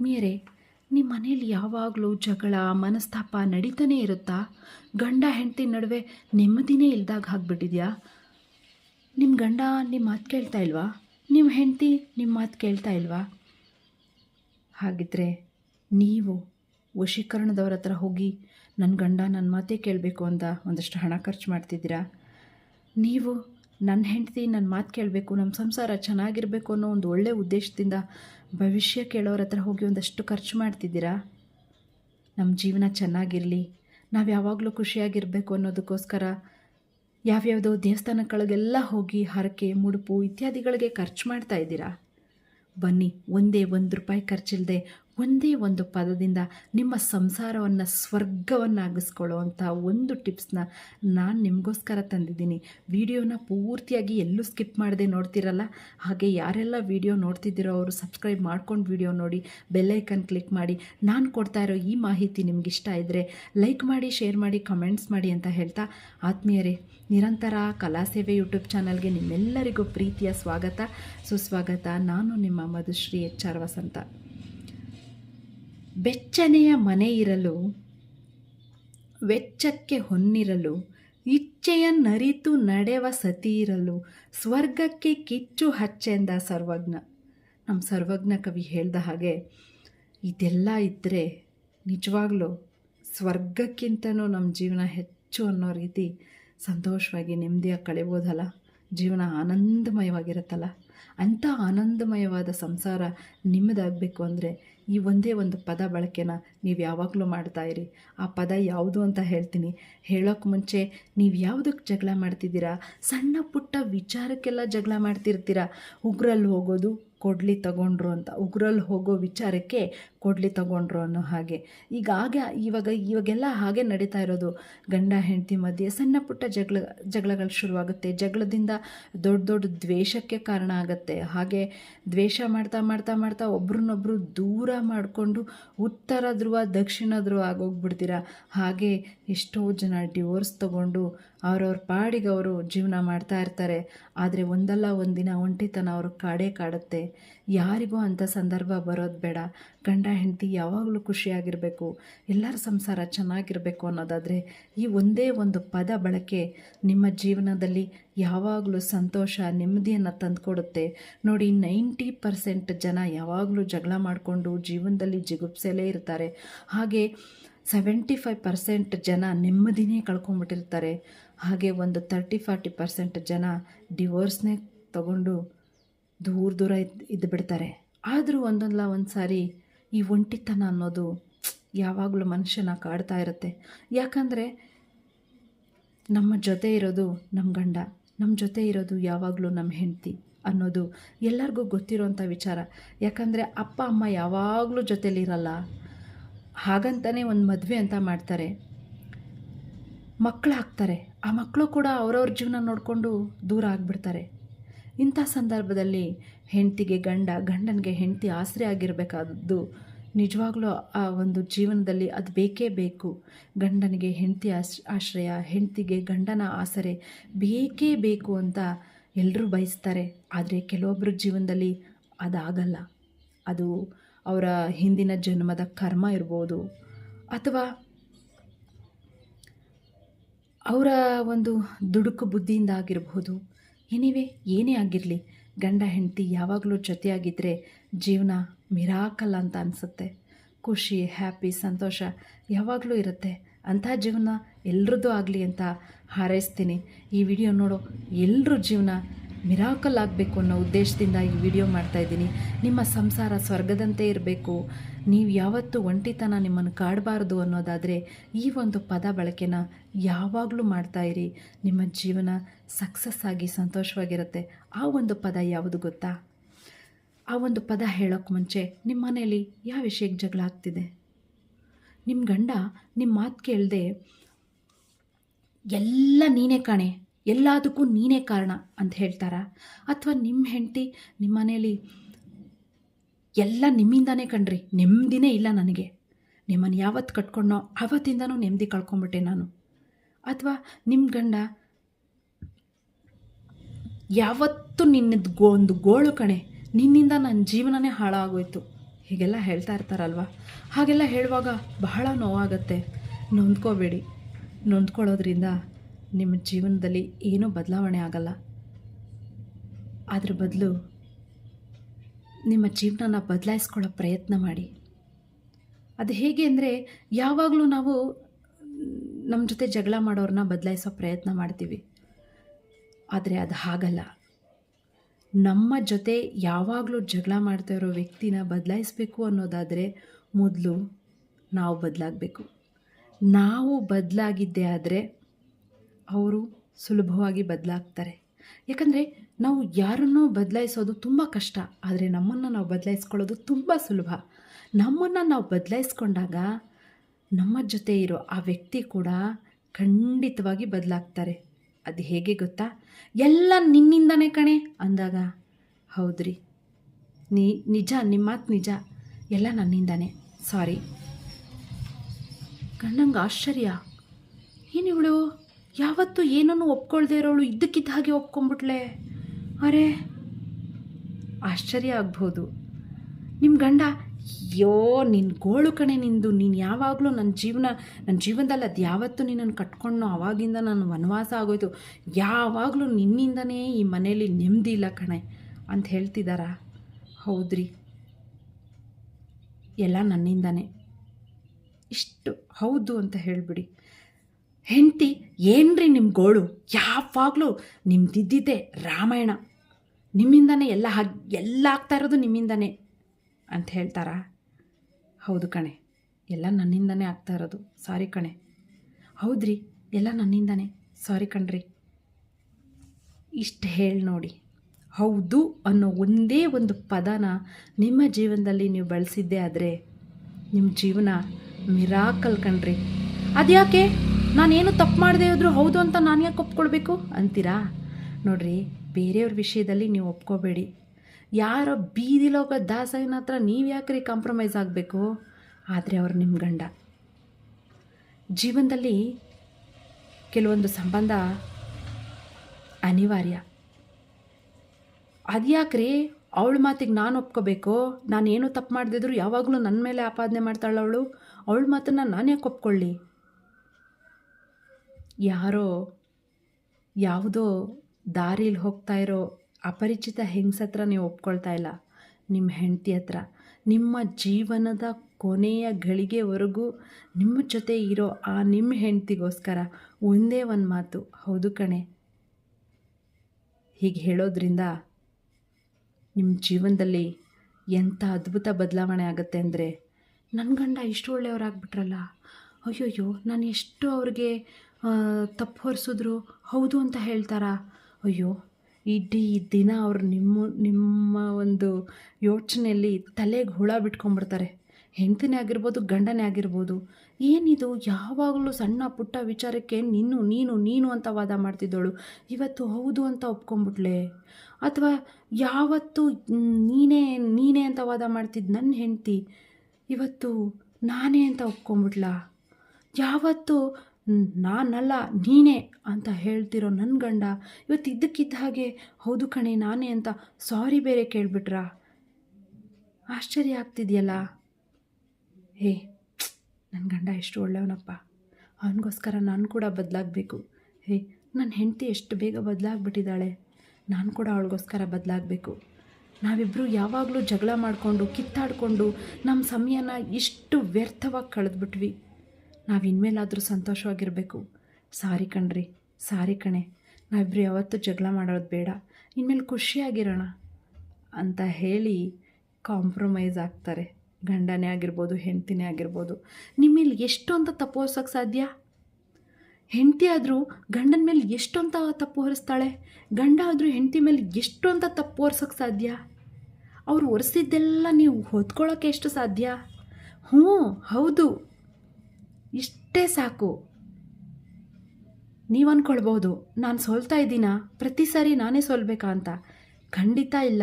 ಆತ್ಮೀಯರೇ ನಿಮ್ಮ ಮನೇಲಿ ಯಾವಾಗಲೂ ಜಗಳ, ಮನಸ್ತಾಪ ನಡೀತಾನೆ ಇರುತ್ತಾ? ಗಂಡ ಹೆಂಡತಿ ನಡುವೆ ನೆಮ್ಮದಿನೇ ಇಲ್ದಾಗ ಹಾಕ್ಬಿಟ್ಟಿದ್ಯಾ ನಿಮ್ಮ ಗಂಡ ನಿಮ್ಮ ಮಾತು ಕೇಳ್ತಾ ಇಲ್ವಾ? ನಿಮ್ಮ ಹೆಂಡತಿ ನಿಮ್ಮ ಮಾತು ಕೇಳ್ತಾ ಇಲ್ವಾ? ಹಾಗಿದ್ರೆ ನೀವು ವಶೀಕರಣದವ್ರ ಹತ್ರ ಹೋಗಿ ನನ್ನ ಗಂಡ ನನ್ನ ಮಾತೇ ಕೇಳಬೇಕು ಅಂತ ಒಂದಷ್ಟು ಹಣ ಖರ್ಚು ಮಾಡ್ತಿದ್ದೀರಾ? ನೀವು ನನ್ನ ಹೆಂಡತಿ ನನ್ನ ಮಾತು ಕೇಳಬೇಕು ನಮ್ಮ ಸಂಸಾರ ಚೆನ್ನಾಗಿರಬೇಕು ಅನ್ನೋ ಒಂದು ಒಳ್ಳೆಯ ಉದ್ದೇಶದಿಂದ ಭವಿಷ್ಯ ಕೇಳೋರ ಹತ್ರ ಹೋಗಿ ಒಂದಷ್ಟು ಖರ್ಚು ಮಾಡ್ತಿದ್ದೀರಾ? ನಮ್ಮ ಜೀವನ ಚೆನ್ನಾಗಿರಲಿ, ನಾವು ಯಾವಾಗಲೂ ಖುಷಿಯಾಗಿರಬೇಕು ಅನ್ನೋದಕ್ಕೋಸ್ಕರ ಯಾವ್ಯಾವುದೋ ದೇವಸ್ಥಾನಗಳಿಗೆಲ್ಲ ಹೋಗಿ ಹರಕೆ, ಮುಡುಪು ಇತ್ಯಾದಿಗಳಿಗೆ ಖರ್ಚು ಮಾಡ್ತಾ ಇದ್ದೀರಾ? ಬನ್ನಿ, ಒಂದೇ ಒಂದು ರೂಪಾಯಿ ಖರ್ಚಿಲ್ಲದೆ ಒಂದೇ ಒಂದು ಪದದಿಂದ ನಿಮ್ಮ ಸಂಸಾರವನ್ನು ಸ್ವರ್ಗವನ್ನಾಗಿಸ್ಕೊಳ್ಳೋ ಅಂಥ ಒಂದು ಟಿಪ್ಸ್ನ ನಾನು ನಿಮಗೋಸ್ಕರ ತಂದಿದ್ದೀನಿ. ವಿಡಿಯೋನ ಪೂರ್ತಿಯಾಗಿ ಎಲ್ಲೂ ಸ್ಕಿಪ್ ಮಾಡದೆ ನೋಡ್ತಿರಲ್ಲ? ಹಾಗೆ ಯಾರೆಲ್ಲ ವಿಡಿಯೋ ನೋಡ್ತಿದ್ದೀರೋ ಅವರು ಸಬ್ಸ್ಕ್ರೈಬ್ ಮಾಡ್ಕೊಂಡು ವಿಡಿಯೋ ನೋಡಿ ಬೆಲ್ಲೈಕನ್ ಕ್ಲಿಕ್ ಮಾಡಿ. ನಾನು ಕೊಡ್ತಾ ಇರೋ ಈ ಮಾಹಿತಿ ನಿಮ್ಗೆ ಇಷ್ಟ ಇದ್ದರೆ ಲೈಕ್ ಮಾಡಿ, ಶೇರ್ ಮಾಡಿ, ಕಮೆಂಟ್ಸ್ ಮಾಡಿ ಅಂತ ಹೇಳ್ತಾ ಆತ್ಮೀಯರೇ, ನಿರಂತರ ಕಲಾಸೇವೆ ಯೂಟ್ಯೂಬ್ ಚಾನಲ್ಗೆ ನಿಮ್ಮೆಲ್ಲರಿಗೂ ಪ್ರೀತಿಯ ಸ್ವಾಗತ. ಸುಸ್ವಾಗತ. ನಾನು ನಿಮ್ಮ ಮಧುಶ್ರೀ ಎಚ್ ಆರ್ ವಸಂತ. ಬೆಚ್ಚನೆಯ ಮನೆ ಇರಲು, ವೆಚ್ಚಕ್ಕೆ ಹೊನ್ನಿರಲು ಇಚ್ಛೆಯನ್ನರಿತು ನಡೆವ ಸತಿ ಇರಲು, ಸ್ವರ್ಗಕ್ಕೆ ಕಿಚ್ಚು ಹಚ್ಚೆಂದ ಸರ್ವಜ್ಞ. ನಮ್ಮ ಸರ್ವಜ್ಞ ಕವಿ ಹೇಳ್ದ ಹಾಗೆ, ಇದೆಲ್ಲ ಇದ್ದರೆ ನಿಜವಾಗ್ಲೂ ಸ್ವರ್ಗಕ್ಕಿಂತನೂ ನಮ್ಮ ಜೀವನ ಹೆಚ್ಚು ಅನ್ನೋ ರೀತಿ ಸಂತೋಷವಾಗಿ ನೆಮ್ಮದಿಯಾಗಿ ಕಳಿಬೋದಲ್ಲ ಜೀವನ ಆನಂದಮಯವಾಗಿರುತ್ತಲ್ಲ. ಅಂಥ ಆನಂದಮಯವಾದ ಸಂಸಾರ ನಿಮ್ಮದಾಗಬೇಕು ಅಂದರೆ ಈ ಒಂದೇ ಒಂದು ಪದ ಬಳಕೆನ ನೀವು ಯಾವಾಗಲೂ ಮಾಡ್ತಾ ಇರಿ. ಆ ಪದ ಯಾವುದು ಅಂತ ಹೇಳ್ತೀನಿ. ಹೇಳೋಕ್ಕೆ ಮುಂಚೆ ನೀವು ಯಾವುದಕ್ಕೆ ಜಗಳ ಮಾಡ್ತಿದ್ದೀರಾ? ಸಣ್ಣ ಪುಟ್ಟ ವಿಚಾರಕ್ಕೆಲ್ಲ ಜಗಳ ಮಾಡ್ತಿರ್ತೀರ? ಉಗ್ರಲ್ಲಿ ಹೋಗೋದು ಕೊಡ್ಲಿ ತಗೊಂಡ್ರು ಅಂತ. ಉಗ್ರಲ್ಲಿ ಹೋಗೋ ವಿಚಾರಕ್ಕೆ ಕೊಡ್ಲಿ ತಗೊಂಡ್ರು ಅನ್ನೋ ಹಾಗೆ. ಈಗ ಹಾಗೆ, ಇವಾಗ, ಇವಾಗೆಲ್ಲ ಹಾಗೆ ನಡೀತಾ ಇರೋದು. ಗಂಡ, ಹೆಂಡತಿ ಮಧ್ಯೆ ಸಣ್ಣ ಪುಟ್ಟ ಜಗಳ, ಜಗಳಗಳು ಶುರುವಾಗುತ್ತೆ. ಜಗಳದಿಂದ ದೊಡ್ಡ ದೊಡ್ಡ ದ್ವೇಷಕ್ಕೆ ಕಾರಣ ಆಗುತ್ತೆ. ಹಾಗೆ ದ್ವೇಷ ಮಾಡ್ತಾ ಮಾಡ್ತಾ ಮಾಡ್ತಾ ಒಬ್ರನ್ನೊಬ್ರು ದೂರ ಮಾಡಿಕೊಂಡು ಉತ್ತರ ದಕ್ಷಿಣ ಧ್ರುವ ಆಗೋಗ್ಬಿಡ್ತೀರ? ಹಾಗೆ ಎಷ್ಟೋ ಜನ ಡಿವೋರ್ಸ್ ತಗೊಂಡು ಅವ್ರವ್ರ ಪಾಡಿಗೆ ಅವರು ಜೀವನ ಮಾಡ್ತಾ ಇರ್ತಾರೆ. ಆದರೆ ಒಂದಲ್ಲ ಒಂದಿನ ಒಂಟಿತನ ಅವರು ಕಾಡೇ ಕಾಡುತ್ತೆ. ಯಾರಿಗೂ ಅಂಥ ಸಂದರ್ಭ ಬರೋದು ಬೇಡ. ಗಂಡ, ಹೆಂಡತಿ ಯಾವಾಗಲೂ ಖುಷಿಯಾಗಿರಬೇಕು. ಎಲ್ಲರ ಸಂಸಾರ ಚೆನ್ನಾಗಿರಬೇಕು ಅನ್ನೋದಾದರೆ ಈ ಒಂದೇ ಒಂದು ಪದ ಬಳಕೆ ನಿಮ್ಮ ಜೀವನದಲ್ಲಿ ಯಾವಾಗಲೂ ಸಂತೋಷ, ನೆಮ್ಮದಿಯನ್ನು ತಂದುಕೊಡುತ್ತೆ. ನೋಡಿ, ನೈಂಟಿ ಪರ್ಸೆಂಟ್ ಜನ ಯಾವಾಗಲೂ ಜಗಳ ಮಾಡಿಕೊಂಡು ಜೀವನದಲ್ಲಿ ಜಿಗುಪ್ಸೆಲೇ ಇರ್ತಾರೆ. ಹಾಗೆ ಸೆವೆಂಟಿ ಫೈವ್ ಪರ್ಸೆಂಟ್ ಜನ ನೆಮ್ಮದಿನೇ ಕಳ್ಕೊಂಡ್ಬಿಟ್ಟಿರ್ತಾರೆ ಹಾಗೆ ಒಂದು ತರ್ಟಿ ಫಾರ್ಟಿ ಪರ್ಸೆಂಟ್ ಜನ ಡಿವೋರ್ಸ್ನೇ ತಗೊಂಡು ದೂರ ದೂರ ಇದ್ದು ಬಿಡ್ತಾರೆ. ಆದರೂ ಒಂದೊಂದಲ್ಲ ಒಂದು ಸಾರಿ ಈ ಒಂಟಿತನ ಅನ್ನೋದು ಯಾವಾಗಲೂ ಮನುಷ್ಯನ ಕಾಡ್ತಾ ಇರುತ್ತೆ. ಯಾಕಂದರೆ ನಮ್ಮ ಜೊತೆ ಇರೋದು ನಮ್ಮ ಗಂಡ ನಮ್ಮ ಜೊತೆ ಇರೋದು ಯಾವಾಗಲೂ ನಮ್ಮ ಹೆಂಡತಿ ಅನ್ನೋದು ಎಲ್ಲರಿಗೂ ಗೊತ್ತಿರೋವಂಥ ವಿಚಾರ. ಯಾಕಂದರೆ ಅಪ್ಪ, ಅಮ್ಮ ಯಾವಾಗಲೂ ಜೊತೆಲಿರಲ್ಲ. ಹಾಗಂತಲೇ ಒಂದು ಮದುವೆ ಅಂತ ಮಾಡ್ತಾರೆ. ಮಕ್ಕಳು ಹಾಕ್ತಾರೆ ಆ ಮಕ್ಕಳು ಕೂಡ ಅವರವ್ರ ಜೀವನ ನೋಡಿಕೊಂಡು ದೂರ ಆಗಿಬಿಡ್ತಾರೆ. ಇಂಥ ಸಂದರ್ಭದಲ್ಲಿ ಹೆಂಡತಿಗೆ ಗಂಡ, ಗಂಡನಿಗೆ ಹೆಂಡತಿ ಆಸರೆ ಆಗಿರಬೇಕಾದದ್ದು ನಿಜವಾಗ್ಲೂ ಆ ಒಂದು ಜೀವನದಲ್ಲಿ ಅದು ಬೇಕೇ ಬೇಕು. ಗಂಡನಿಗೆ ಹೆಂಡತಿ ಆಶ್ ಆಶ್ರಯ, ಹೆಂಡತಿಗೆ ಗಂಡನ ಆಸರೆ ಬೇಕೇ ಬೇಕು ಅಂತ ಎಲ್ಲರೂ ಬಯಸ್ತಾರೆ. ಆದರೆ ಕೆಲವೊಬ್ಬರ ಜೀವನದಲ್ಲಿ ಅದಾಗಲ್ಲ. ಅದು ಅವರ ಹಿಂದಿನ ಜನ್ಮದ ಕರ್ಮ ಇರ್ಬೋದು. ಅಥವಾ ಅವರ ಒಂದು ದುಡುಕು ಬುದ್ಧಿಯಿಂದ ಆಗಿರಬಹುದು ಏನಿವೆ? ಏನೇ ಆಗಿರಲಿ, ಗಂಡ ಹೆಂಡತಿ ಯಾವಾಗಲೂ ಜೊತೆಯಾಗಿದ್ದರೆ ಜೀವನ ಮಿರಾಕಲ್ಲ ಅಂತ ಅನಿಸುತ್ತೆ. ಖುಷಿ, ಹ್ಯಾಪಿ, ಸಂತೋಷ ಯಾವಾಗಲೂ ಇರುತ್ತೆ. ಅಂಥ ಜೀವನ ಎಲ್ರದ್ದು ಆಗಲಿ ಅಂತ ಹಾರೈಸ್ತೀನಿ. ಈ ವಿಡಿಯೋ ನೋಡೋ ಎಲ್ಲರೂ ಜೀವನ ಮಿರಾಕಲ್ ಆಗಬೇಕು ಅನ್ನೋ ಉದ್ದೇಶದಿಂದ ಈ ವಿಡಿಯೋ ಮಾಡ್ತಾ ಇದ್ದೀನಿ. ನಿಮ್ಮ ಸಂಸಾರ ಸ್ವರ್ಗದಂತೆ ಇರಬೇಕು. ನೀವು ಯಾವತ್ತೂ ಒಂಟಿತನ ನಿಮ್ಮನ್ನು ಕಾಡಬಾರ್ದು ಅನ್ನೋದಾದರೆ ಈ ಒಂದು ಪದ ಬಳಕೆನ ಯಾವಾಗಲೂ ಮಾಡ್ತಾಯಿರಿ ನಿಮ್ಮ ಜೀವನ ಸಕ್ಸಸ್ ಆಗಿ ಸಂತೋಷವಾಗಿರುತ್ತೆ. ಆ ಒಂದು ಪದ ಯಾವುದು ಗೊತ್ತಾ? ಆ ಒಂದು ಪದ ಹೇಳೋಕ್ಕೆ ಮುಂಚೆ ನಿಮ್ಮ ಮನೆಯಲ್ಲಿ ಯಾವ ವಿಷಯಕ್ಕೆ ಜಗಳ ಆಗ್ತಿದೆ? ನಿಮ್ಮ ಗಂಡ ನಿಮ್ಮ ಮಾತು ಕೇಳದೆ, ಎಲ್ಲ ನೀನೇ ಕಾಣೆ. ಎಲ್ಲದಕ್ಕೂ ನೀನೇ ಕಾರಣ ಅಂತ ಹೇಳ್ತಾರಾ? ಅಥವಾ ನಿಮ್ಮ ಹೆಂಡತಿ ನಿಮ್ಮ ಮನೇಲಿ ಎಲ್ಲ ನಿಮ್ಮಿಂದಾನೇ ಕಣ್ರಿ ನೆಮ್ಮದಿನೇ ಇಲ್ಲ ನನಗೆ. ನಿಮ್ಮನ್ನು ಯಾವತ್ತು ಕಟ್ಕೊಂಡೋ ಆವತ್ತಿಂದನೂ ನೆಮ್ಮದಿ ಕಳ್ಕೊಂಬಿಟ್ಟೆ ನಾನು. ಅಥವಾ ನಿಮ್ಮ ಗಂಡ ಯಾವತ್ತೂ ನಿನ್ನದು ಗೋ, ಒಂದು ಗೋಳು ಕಣೆ, ನಿನ್ನಿಂದ ನನ್ನ ಜೀವನನೇ ಹಾಳಾಗೋಯ್ತು. ಹೀಗೆಲ್ಲ ಹೇಳ್ತಾ ಇರ್ತಾರಲ್ವ? ಹಾಗೆಲ್ಲ ಹೇಳುವಾಗ ಬಹಳ ನೋವಾಗತ್ತೆ. ನೊಂದ್ಕೋಬೇಡಿ. ನೊಂದ್ಕೊಳ್ಳೋದ್ರಿಂದ ನಿಮ್ಮ ಜೀವನದಲ್ಲಿ ಏನೂ ಬದಲಾವಣೆ ಆಗಲ್ಲ. ಅದ್ರ ಬದಲು ನಿಮ್ಮ ಜೀವನನ ಬದಲಾಯಿಸ್ಕೊಳ್ಳೋ ಪ್ರಯತ್ನ ಮಾಡಿ. ಅದು ಹೇಗೆ ಅಂದರೆ ಯಾವಾಗಲೂ ನಾವು ನಮ್ಮ ಜೊತೆ ಜಗಳ ಮಾಡೋರನ್ನ ಬದಲಾಯಿಸೋ ಪ್ರಯತ್ನ ಮಾಡ್ತೀವಿ. ಆದರೆ ಅದು ಹಾಗಲ್ಲ. ನಮ್ಮ ಜೊತೆ ಯಾವಾಗಲೂ ಜಗಳ ಮಾಡ್ತಾ ಇರೋ ವ್ಯಕ್ತಿನ ಬದಲಾಯಿಸಬೇಕು ಅನ್ನೋದಾದರೆ ಮೊದಲು ನಾವು ಬದಲಾಗಬೇಕು. ನಾವು ಬದಲಾಗಿದ್ದೇ ಆದರೆ ಅವರು ಸುಲಭವಾಗಿ ಬದಲಾಗ್ತಾರೆ. ಯಾಕಂದರೆ ನಾವು ಯಾರನ್ನೋ ಬದಲಾಯಿಸೋದು ತುಂಬ ಕಷ್ಟ, ಆದರೆ ನಮ್ಮನ್ನು ನಾವು ಬದಲಾಯಿಸ್ಕೊಳ್ಳೋದು ತುಂಬ ಸುಲಭ. ನಮ್ಮನ್ನು ನಾವು ಬದಲಾಯಿಸ್ಕೊಂಡಾಗ ನಮ್ಮ ಜೊತೆ ಇರೋ ಆ ವ್ಯಕ್ತಿ ಕೂಡ ಖಂಡಿತವಾಗಿ ಬದಲಾಗ್ತಾರೆ. ಅದು ಹೇಗೆ ಗೊತ್ತಾ? ಎಲ್ಲ ನಿನ್ನಿಂದನೇ ಕಣೆ ಅಂದಾಗ, ಹೌದ್ರಿ. ನೀ, ನಿಜ ನಿಮ್ಮ ಮಾತು ನಿಜ. ಎಲ್ಲ ನನ್ನಿಂದಾನೆ. ಸಾರಿ. ಕಣ್ಣಂಗೆ ಆಶ್ಚರ್ಯ. ಏನಿವಳು ಯಾವತ್ತೂ ಏನನ್ನು ಒಪ್ಕೊಳ್ದೇ ಇರೋಳು ಇದ್ದಕ್ಕಿದ್ದ ಹಾಗೆ ಒಪ್ಕೊಂಡ್ಬಿಟ್ಲೆ. ಅರೆ, ಆಶ್ಚರ್ಯ ಆಗ್ಬೋದು. ನಿಮ್ಮ ಗಂಡ, ಅಯ್ಯೋ ನಿನ್ನ ಗೋಳು ಕಣೆ ನಿಂದು, ನೀನು ಯಾವಾಗಲೂ ನನ್ನ ಜೀವನ ನನ್ನ ಜೀವನದಲ್ಲಿ ಅದು ಯಾವತ್ತೂ ನಿನ್ನನ್ನು ಕಟ್ಕೊಂಡು ಆವಾಗಿಂದ ನಾನು ವನವಾಸ ಆಗೋಯ್ತು. ಯಾವಾಗಲೂ ನಿನ್ನಿಂದನೇ ಈ ಮನೇಲಿ ನೆಮ್ಮದಿ ಇಲ್ಲ ಕಣೆ ಅಂತ ಹೇಳ್ತಿದ್ದಾರಾ ಹೌದ್ರಿ. ಎಲ್ಲ ನನ್ನಿಂದನೇ. ಇಷ್ಟು ಹೌದು ಅಂತ ಹೇಳಿಬಿಡಿ. ಹೆಂಡತಿ, ಏನ್ರಿ ನಿಮ್ಮ ಗೋಳು? ಯಾವಾಗಲೂ ನಿಮ್ದಿದ್ದಿದ್ದೆ ರಾಮಾಯಣ. ನಿಮ್ಮಿಂದನೇ ಎಲ್ಲ ಹಾಗೆ, ಎಲ್ಲ ಆಗ್ತಾ ಇರೋದು ನಿಮ್ಮಿಂದನೇ ಅಂತ ಹೇಳ್ತಾರಾ? ಹೌದು ಕಣೆ. ಎಲ್ಲ ನನ್ನಿಂದನೇ ಆಗ್ತಾ ಇರೋದು. ಸಾರಿ ಕಣೆ. ಹೌದ್ರಿ, ಎಲ್ಲ ನನ್ನಿಂದನೇ. ಸಾರಿ ಕಣ್ರಿ. ಇಷ್ಟು ಹೇಳಿ ನೋಡಿ. ಹೌದು ಅನ್ನೋ ಒಂದೇ ಒಂದು ಪದನ ನಿಮ್ಮ ಜೀವನದಲ್ಲಿ ನೀವು ಬಳಸಿದ್ದೇ ಆದರೆ ನಿಮ್ಮ ಜೀವನ ಮಿರಾಕಲ್ ಕಣ್ರಿ. ಅದ್ಯಾಕೆ? ನಾನೇನು ತಪ್ಪು ಮಾಡದೆ ಇದ್ರೂ ಹೌದು ಅಂತ ನಾನು ಯಾಕೆ ಒಪ್ಕೊಳ್ಬೇಕು ಅಂತೀರಾ? ನೋಡ್ರಿ, ಬೇರೆಯವ್ರ ವಿಷಯದಲ್ಲಿ ನೀವು ಒಪ್ಕೋಬೇಡಿ. ಯಾರೋ ಬೀದಿಲೋಗ ದಾಸನ ಹತ್ರ ನೀವು ಯಾಕ್ರಿ ಕಾಂಪ್ರಮೈಸ್ ಆಗಬೇಕು? ಆದರೆ ಅವ್ರು ನಿಮ್ಮ ಗಂಡ. ಜೀವನದಲ್ಲಿ ಕೆಲವೊಂದು ಸಂಬಂಧ ಅನಿವಾರ್ಯ. ಅದ್ಯಾಕ್ರಿ ಅವಳ ಮಾತಿಗೆ ನಾನು ಒಪ್ಕೋಬೇಕು? ನಾನು ಏನು ತಪ್ಪು ಮಾಡದಿದ್ರು ಯಾವಾಗಲೂ ನನ್ನ ಮೇಲೆ ಆಪಾದನೆ ಮಾಡ್ತಾಳವಳು ಅವಳ ಮಾತನ್ನು ನಾನು ಯಾಕೆ ಒಪ್ಕೊಳ್ಳಿ? ಯಾರೋ ಯಾವುದೋ ದಾರಿಲಿ ಹೋಗ್ತಾ ಇರೋ ಅಪರಿಚಿತ ಹೆಂಗಸತ್ರ ನೀವು ಒಪ್ಕೊಳ್ತಾ ಇಲ್ಲ. ನಿಮ್ಮ ಹೆಂಡತಿ ಹತ್ರ. ನಿಮ್ಮ ಜೀವನದ ಕೊನೆಯ ಗಳಿಗೆವರೆಗೂ ನಿಮ್ಮ ಜೊತೆ ಇರೋ ಆ ನಿಮ್ಮ ಹೆಂಡತಿಗೋಸ್ಕರ ಒಂದೇ ಒಂದು ಮಾತು. ಹೌದು ಕಣೆ. ಹೀಗೆ ಹೇಳೋದ್ರಿಂದ ನಿಮ್ಮ ಜೀವನದಲ್ಲಿ ಎಂಥ ಅದ್ಭುತ ಬದಲಾವಣೆ ಆಗುತ್ತೆ ಅಂದರೆ ನನ್ನ ಗಂಡ ಇಷ್ಟು ಒಳ್ಳೆಯವರಾಗ್ಬಿಟ್ರಲ್ಲ. ಅಯ್ಯೋಯ್ಯೋ, ನಾನು ಎಷ್ಟು ಅವ್ರಿಗೆ ತಪ್ಪು ಹೊರಿಸಿದ್ರು ಹೌದು ಅಂತ ಹೇಳ್ತಾರಾ? ಅಯ್ಯೋ, ಇಡೀ ದಿನ ಅವರು ನಿಮ್ಮ ನಿಮ್ಮ ಒಂದು ಯೋಚನೆಯಲ್ಲಿ ತಲೆಗೆ ಹುಳ ಬಿಟ್ಕೊಂಡ್ಬಿಡ್ತಾರೆ. ಹೆಂಡತಿನೇ ಆಗಿರ್ಬೋದು, ಗಂಡನೇ ಆಗಿರ್ಬೋದು. ಏನಿದು? ಯಾವಾಗಲೂ ಸಣ್ಣ ಪುಟ್ಟ ವಿಚಾರಕ್ಕೆ ನಿನ್ನು, ನೀನು ನೀನು ಅಂತ ವಾದ ಮಾಡ್ತಿದ್ದೋಳು. ಇವತ್ತು ಹೌದು ಅಂತ ಒಪ್ಕೊಂಡ್ಬಿಟ್ಲೆ? ಅಥವಾ ಯಾವತ್ತು ನೀನೇ ನೀನೇ ಅಂತ ವಾದ ಮಾಡ್ತಿದ್ದ ನನ್ನ ಹೆಂಡತಿ, ಇವತ್ತು ನಾನೇ ಅಂತ ಒಪ್ಕೊಂಡ್ಬಿಟ್ಲಾ? ಯಾವತ್ತು ನಾನಲ್ಲ, ನೀನೇ ಅಂತ ಹೇಳ್ತಿರೋ ನನ್ನ ಗಂಡ ಇವತ್ತು ಇದ್ದಕ್ಕಿದ್ದ ಹಾಗೆ, ಹೌದು ಕಣೆ, ನಾನೇ ಅಂತ ಸಾರಿ ಬೇರೆ ಕೇಳಿಬಿಟ್ರಾ? ಆಶ್ಚರ್ಯ ಆಗ್ತಿದೆಯಲ್ಲ. ಹೇ ನನ್ನ ಗಂಡ ಎಷ್ಟು ಒಳ್ಳೆಯವನಪ್ಪ ಅವನಿಗೋಸ್ಕರ ನಾನು ಕೂಡ ಬದಲಾಗಬೇಕು. ಹೇ ನನ್ನ ಹೆಂಡತಿ ಎಷ್ಟು ಬೇಗ ಬದಲಾಗ್ಬಿಟ್ಟಿದ್ದಾಳೆ ನಾನು ಕೂಡ ಅವಳಿಗೋಸ್ಕರ ಬದಲಾಗಬೇಕು. ನಾವಿಬ್ಬರು ಯಾವಾಗಲೂ ಜಗಳ ಮಾಡಿಕೊಂಡು, ಕಿತ್ತಾಡಿಕೊಂಡು ನಮ್ಮ ಸಮಯನ ಇಷ್ಟು ವ್ಯರ್ಥವಾಗಿ ಕಳೆದ್ಬಿಟ್ವಿ. ನಾವು ಇನ್ಮೇಲಾದರೂ ಸಂತೋಷವಾಗಿರಬೇಕು. ಸಾರಿ ಕಣ್ರಿ, ಸಾರಿ ಕಣೆ. ನಾವಿಬ್ಬರು ಯಾವತ್ತು ಜಗಳ ಮಾಡೋದು ಬೇಡ. ಇನ್ಮೇಲೆ ಖುಷಿಯಾಗಿರೋಣ ಅಂತ ಹೇಳಿ ಕಾಂಪ್ರಮೈಸ್ ಆಗ್ತಾರೆ. ಗಂಡನೇ ಆಗಿರ್ಬೋದು, ಹೆಂಡ್ತಿನೇ ಆಗಿರ್ಬೋದು. ಮೇಲೆ ಎಷ್ಟು ಅಂತ ತಪ್ಪು ಹೊರಿಸೋಕ್ಕೆ ಸಾಧ್ಯ? ಹೆಂಡತಿ ಆದರೂ ಗಂಡನ ಮೇಲೆ ಎಷ್ಟು ಅಂತ ತಪ್ಪು ಹೊರಿಸ್ತಾಳೆ? ಗಂಡ ಆದರೂ ಹೆಂಡತಿ ಮೇಲೆ ಎಷ್ಟು ಅಂತ ತಪ್ಪು ಹೊರಿಸೋಕ್ಕೆ ಸಾಧ್ಯ? ಅವ್ರು ಒರೆಸಿದ್ದೆಲ್ಲ ನೀವು ಹೊತ್ಕೊಳ್ಳೋಕ್ಕೆ ಎಷ್ಟು ಸಾಧ್ಯ? ಹ್ಞೂ, ಹೌದು. ಇಷ್ಟೇ ಸಾಕು. ನೀವು ಅಂದ್ಕೊಳ್ಬೋದು ನಾನು ಸೋಲ್ತಾ ಇದ್ದೀನಾ? ಪ್ರತಿ ಸಾರಿ ನಾನೇ ಸೋಲ್ಬೇಕಾ ಅಂತ. ಖಂಡಿತ ಇಲ್ಲ.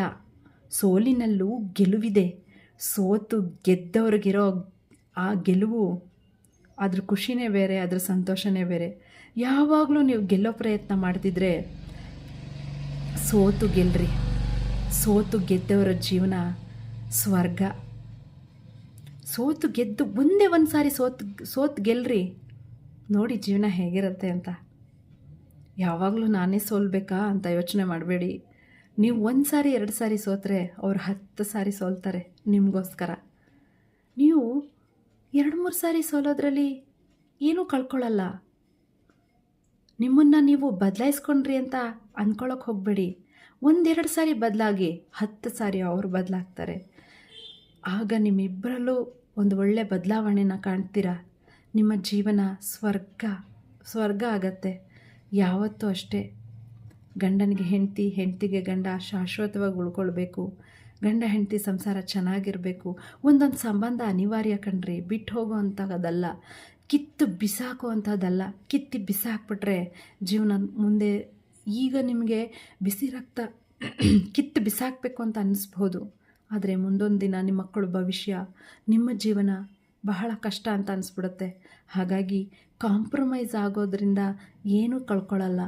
ಸೋಲಿನಲ್ಲೂ ಗೆಲುವಿದೆ. ಸೋತು ಗೆದ್ದವ್ರಿಗಿರೋ ಆ ಗೆಲುವು ಅದ್ರ ಖುಷಿನೇ ಬೇರೆ, ಅದ್ರ ಸಂತೋಷನೇ ಬೇರೆ. ಯಾವಾಗಲೂ ನೀವು ಗೆಲ್ಲೋ ಪ್ರಯತ್ನ ಮಾಡ್ತಿದ್ರೆ ಸೋತು ಗೆಲ್ರಿ. ಸೋತು ಗೆದ್ದವರ ಜೀವನ ಸ್ವರ್ಗ. ಸೋತು ಗೆದ್ದು ಒಂದೇ ಒಂದು ಸಾರಿ ಸೋತ್ ಸೋತ್ ಗೆಲ್ರಿ. ನೋಡಿ ಜೀವನ ಹೇಗಿರುತ್ತೆ ಅಂತ. ಯಾವಾಗಲೂ ನಾನೇ ಸೋಲ್ಬೇಕಾ ಅಂತ ಯೋಚನೆ ಮಾಡಬೇಡಿ. ನೀವು ಒಂದು ಸಾರಿ, ಎರಡು ಸಾರಿ ಸೋತ್ರೆ ಅವ್ರು ಹತ್ತು ಸಾರಿ ಸೋಲ್ತಾರೆ ನಿಮಗೋಸ್ಕರ. ನೀವು ಎರಡು, ಮೂರು ಸಾರಿ ಸೋಲೋದ್ರಲ್ಲಿ ಏನೂ ಕಳ್ಕೊಳ್ಳಲ್ಲ. ನಿಮ್ಮನ್ನು ನೀವು ಬದಲಾಯಿಸ್ಕೊಂಡ್ರಿ ಅಂತ ಅಂದ್ಕೊಳಕ್ಕೆ ಹೋಗಬೇಡಿ. ಒಂದೆರಡು ಸಾರಿ ಬದಲಾಗಿ ಹತ್ತು ಸಾರಿ ಅವರು ಬದಲಾಗ್ತಾರೆ. ಆಗ ನಿಮ್ಮಿಬ್ಬರಲ್ಲೂ ಒಂದು ಒಳ್ಳೆ ಬದಲಾವಣೆನ ಕಾಣ್ತೀರಾ? ನಿಮ್ಮ ಜೀವನ ಸ್ವರ್ಗ ಸ್ವರ್ಗ ಆಗತ್ತೆ. ಯಾವತ್ತೂ ಅಷ್ಟೇ. ಗಂಡನಿಗೆ ಹೆಂಡತಿ, ಹೆಂಡತಿಗೆ ಗಂಡ ಶಾಶ್ವತವಾಗಿ ಉಳ್ಕೊಳ್ಬೇಕು. ಗಂಡ, ಹೆಂಡತಿ ಸಂಸಾರ ಚೆನ್ನಾಗಿರಬೇಕು. ಒಂದೊಂದು ಸಂಬಂಧ ಅನಿವಾರ್ಯ ಕಣ್ರಿ. ಬಿಟ್ಟು ಹೋಗೋ ಕಿತ್ತು ಬಿಸಾಕೋ ಅಂಥದ್ದಲ್ಲ ಕಿತ್ತಿ ಬಿಸಾಕ್ಬಿಟ್ರೆ ಜೀವನ ಮುಂದೆ ಈಗ ನಿಮಗೆ ಬಿಸಿ ರಕ್ತ, ಕಿತ್ತು ಬಿಸಾಕಬೇಕು ಅಂತ ಅನ್ನಿಸ್ಬೋದು ಆದರೆ ಮುಂದೊಂದು ದಿನ ನಿಮ್ಮ ಮಕ್ಕಳ ಭವಿಷ್ಯ, ನಿಮ್ಮ ಜೀವನ ಬಹಳ ಕಷ್ಟ ಅಂತ ಅನಿಸ್ಬಿಡುತ್ತೆ. ಹಾಗಾಗಿ ಕಾಂಪ್ರಮೈಸ್ ಆಗೋದ್ರಿಂದ ಏನೂ ಕಳ್ಕೊಳ್ಳಲ್ಲ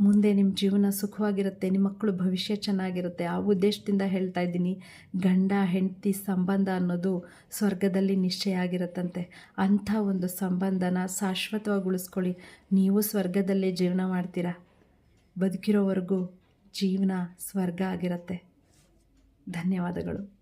ಮುಂದೆ ನಿಮ್ಮ ಜೀವನ ಸುಖವಾಗಿರುತ್ತೆ ನಿಮ್ಮ ಮಕ್ಕಳು ಭವಿಷ್ಯ ಚೆನ್ನಾಗಿರುತ್ತೆ. ಆ ಉದ್ದೇಶದಿಂದ ಹೇಳ್ತಾ ಇದ್ದೀನಿ, ಗಂಡ, ಹೆಂಡತಿ ಸಂಬಂಧ ಅನ್ನೋದು ಸ್ವರ್ಗದಲ್ಲಿ ನಿಶ್ಚಯ ಆಗಿರುತ್ತಂತೆ. ಅಂಥ ಒಂದು ಸಂಬಂಧನ ಶಾಶ್ವತವಾಗಿ ಉಳಿಸ್ಕೊಳ್ಳಿ. ನೀವು ಸ್ವರ್ಗದಲ್ಲೇ ಜೀವನ ಮಾಡ್ತೀರಾ? ಬದುಕಿರೋವರೆಗೂ ಜೀವನ ಸ್ವರ್ಗ ಆಗಿರುತ್ತೆ. ಧನ್ಯವಾದಗಳು.